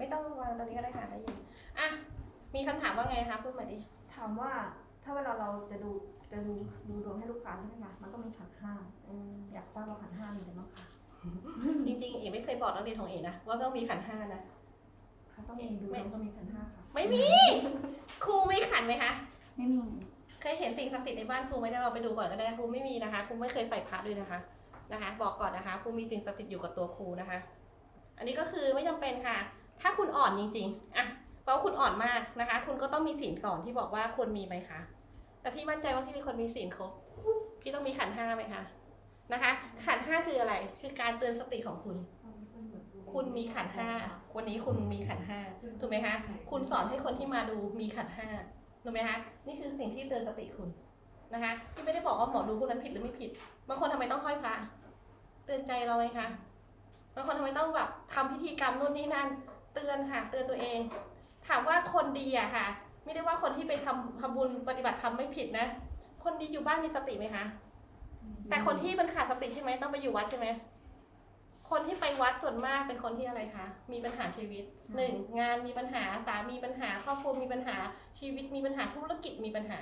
ไม่ต้องวางตรงนี้ก็ได้ค่ะได้ยินอะมีคำถามว่าไงคะพูดมาดิถามว่าถ้าเวลาเราจะดูจะดูดูดวงให้ลูกค้าใช่ไหมคะมันก็มีขันห้าอืมอยากทราบว่าขันห้ามีอะไรบ้างคะจริงๆเอ๋ไม่เคยบอกนักเรียนของเอ๋นะว่าต้องมีขันห้านะค่ะต้องมีดูดวงก็มีขันห้าค่ะไม่มี ครูไม่ขันไหมคะ ไม่มี เคยเห็นสิ่งศักดิ์สิทธิ์ในบ้านครูไหมได้เราไปดูก่อนก็ได้นะครูไม่มีนะคะครูไม่เคยใส่พระด้วยนะคะนะคะ บอกก่อนนะคะครูมีสิ่งศักดิ์สิทธิ์อยู่กับตัวครูนะคะ อันนี้ก็คือไม่จำเป็นค่ะ ถ้าคุณอ่อนจริงๆอะเพราะว่าคุณอ่อนมากนะคะ คุณก็ต้องมีศีลก่อนที่บอกว่าควรมีไหมคะ แต่พี่มั่นใจว่าพี่เป็นคนมีศีลครบ พี่ต้องมีขันห้าไหมคะนะคะ ขันห้าคืออะไร คือการเตือนสติของคุณ คุณมีขันห้าวันนี้คุณมีขันห้าถูกไหมคะคุณสอนให้คนที่มาดูมีขันห้าถูกไหมคะนี่คือสิ่งที่เตือนสติคุณนะคะพี่ไม่ได้บอกว่าหมอดูคนนั้นผิดหรือไม่ผิดบางคนทำไมต้องห้อยพระเตือนใจเราไงคะบางคนทำไมต้องแบบทำพิธีกรรมนู่นนี่นั่น เตือนค่ะเตือนตัวเอง ถามว่าคนดีอะค่ะ ไม่ได้ว่าคนที่ไปทำทำบุญปฏิบัติธรรมไม่ผิดนะ คนดีอยู่บ้านมีสติไหมคะแต่คนที่มันขาดสติใช่ไหมต้องไปอยู่วัดใช่ไหมคนที่ไปวัดส่วนมากเป็นคนที่อะไรคะ มีปัญหาชีวิตหนึ่งงานมีปัญหาสามีปัญหาครอบครัวมีปัญหาชีวิตมีปัญหาธุรกิจมีปัญหา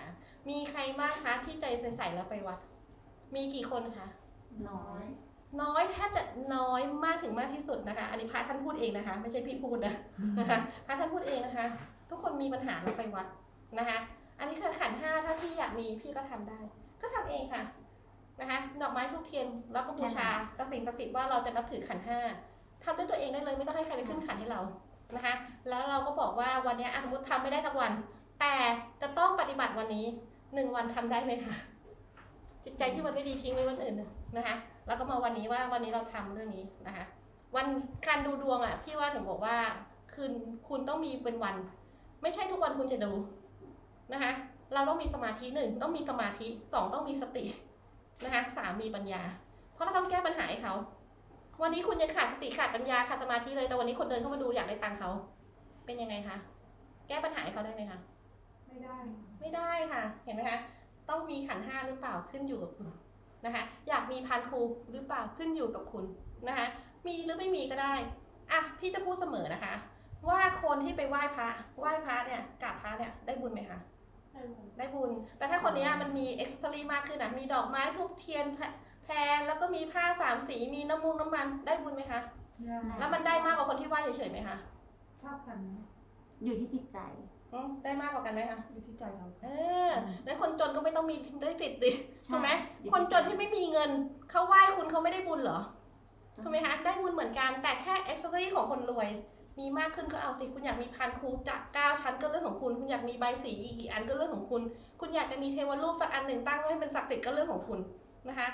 มีใครบ้างคะที่ใจใสๆแล้วไปวัด มีกี่คนคะน้อย น้อยแทบจะน้อยมากถึงมากที่สุดนะคะ อันนี้พระท่านพูดเองนะคะ ไม่ใช่พี่พูดนะนะคะพระท่านพูดเองนะคะ ทุกคนมีปัญหาแล้วไปวัดนะคะ อันนี้คือขันห้าถ้าพี่อยากมีพี่ก็ทำได้ ก็ทำเองค่ะนะคะดอกไม้ทุกเทียนรับบูชาก็สิ่งศักดิ์สิทธิ์ว่าเราจะนับถือขันห้าทำด้วยตัวเองได้เลยไม่ต้องให้ใครไปขึ้นขันให้เรานะคะ แล้วเราก็บอกว่าวันนี้สมมติทำไม่ได้สักวัน แต่จะต้องปฏิบัติวันนี้หนึ่งวันทำได้ไหมคะจิตใจที่มันไม่ดีทิ้งไว้วันอื่นนะคะ แล้วก็มาวันนี้ว่าวันนี้เราทำเรื่องนี้นะคะ วันการดูดวงอะพี่ว่าถึงบอกว่าคืนคุณต้องมีเป็นวัน ไม่ใช่ทุกวันคุณจะดูนะคะ เราต้องมีสมาธิหนึ่งต้องมีสมาธิสองต้องมีสตินะคะสามมีปัญญา เพราะเราต้องแก้ปัญหาให้เขา วันนี้คุณยังขาดสติขาดปัญญาขาดสมาธิเลยแต่วันนี้คนเดินเข้ามาดูอยากได้ตังค์เขา เป็นยังไงคะแก้ปัญหาให้เขาได้ไหมคะไม่ได้ ไม่ได้ค่ะ เห็นไหมคะ ต้องมีขันห้าหรือเปล่าขึ้นอยู่กับคุณ นะคะอยากมีพานครูหรือเปล่าขึ้นอยู่กับคุณนะคะมีหรือไม่มีก็ได้อะพี่จะพูดเสมอนะคะ ว่าคนที่ไปไหว้พระไหว้พระเนี่ยกราบพระเนี่ยได้บุญไหมคะได้บุญ แต่ถ้าคนเนี้ยมันมีเอ็กซ์ตรีมากขึ้นนะมีดอกไม้ทูบเทียนแพแพรแล้วก็มีผ้าสามสีมีน้ำมูกน้ำมันได้บุญไหมคะแล้วมันได้มากกว่าคนที่ไหว้เฉยๆไหมคะชอบกันไหมอยู่ที่จิตใจอืมได้มากกว่ากันไหมคะอยู่ที่ใจเราเออแล้วคนจนก็ไม่ต้องมีได้ติดดิใช่ถูกไหมอยู่ที่ค นจนที่ไม่มีเงินเขาไหว้คุณเขาไม่ได้บุญเหรอถูกไหมคะได้บุญเหมือนกันแต่แค่เอ็กซ์ตรีของคนรวย มีมากขึ้นก็เอาสิคุณอยากมีพันครูจากเก้าชั้นก็เรื่องของคุณ คุณอยากมีใบสีอีกกี่อันก็เรื่องของคุณ คุณอยากจะมีเทวรูปสักอันหนึ่งตั้งไว้ให้เป็นศักดิ์สิทธิ์ก็เรื่องของคุณนะคะ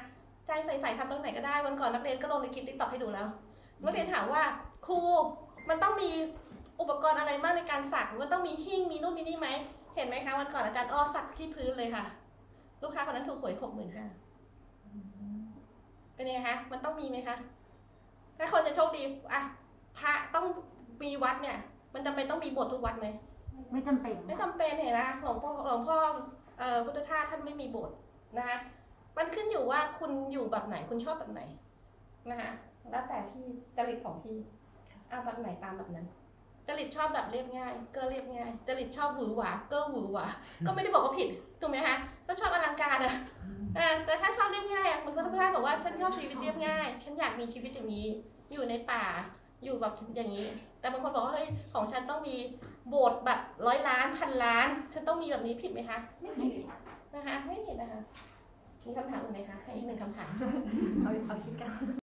ใจใส่ๆทำตรงไหนก็ได้วันก่อนนักเรียนก็ลงในคลิปติ๊กต็อกให้ดูแล้วนักเรียนถามว่าครูมันต้องมีอุปกรณ์อะไรบ้างในการสักมันต้องมีหิ้งมีนู่นมีนี่ไหมเห็นไหมคะวันก่อนอาจารย์อ้อสักที่พื้นเลยค่ะ ลูกค้าคนนั้นถูกหวยหกหมื่นห้า เป็นไงคะมันต้องมีไหมคะถ้าคนจะโชคดีอะพระต้องมีวัดเนี่ย มันจำเป็นต้องมีโบสถ์ทุกวัดไหมไม่จำเป็นไม่จำเป็นเห็นไหมหลวงพ่อหลวงพ่อเอ่อพุทธทาสท่านไม่มีโบสถ์นะคะมันขึ้นอยู่ว่าคุณอยู่แบบไหนคุณชอบแบบไหนนะคะแล้วแต่พี่จริตของพี่เอาแบบไหนตามแบบนั้นจริตชอบแบบเรียบง่าย ก็เรียบง่ายจริตชอบหวือหวาก็หวือหวาก็ไม่ได้บอกว่าผิดถูกไหมคะก็ชอบอลังการอะ เออแต่ถ้าชอบเรียบง่ายอะคุณก็ต้องได้บอกว่าฉันชอบชีวิตเรียบง่าย ฉันอยากมีชีวิตอย่างนี้ อยู่ในป่าอยู่แบบอย่างนี้ แต่บางคนบอกว่าเฮ้ยของฉันต้องมีโบสถ์แบบร้อยล้านพันล้าน ฉันต้องมีแบบนี้ผิดไหมคะ ไม่ผิดผิดนะคะไม่ผิดนะคะ มีคำถามอื่นไหมคะให้อีกหนึ่งคำถาม เอาเอาคิดกัน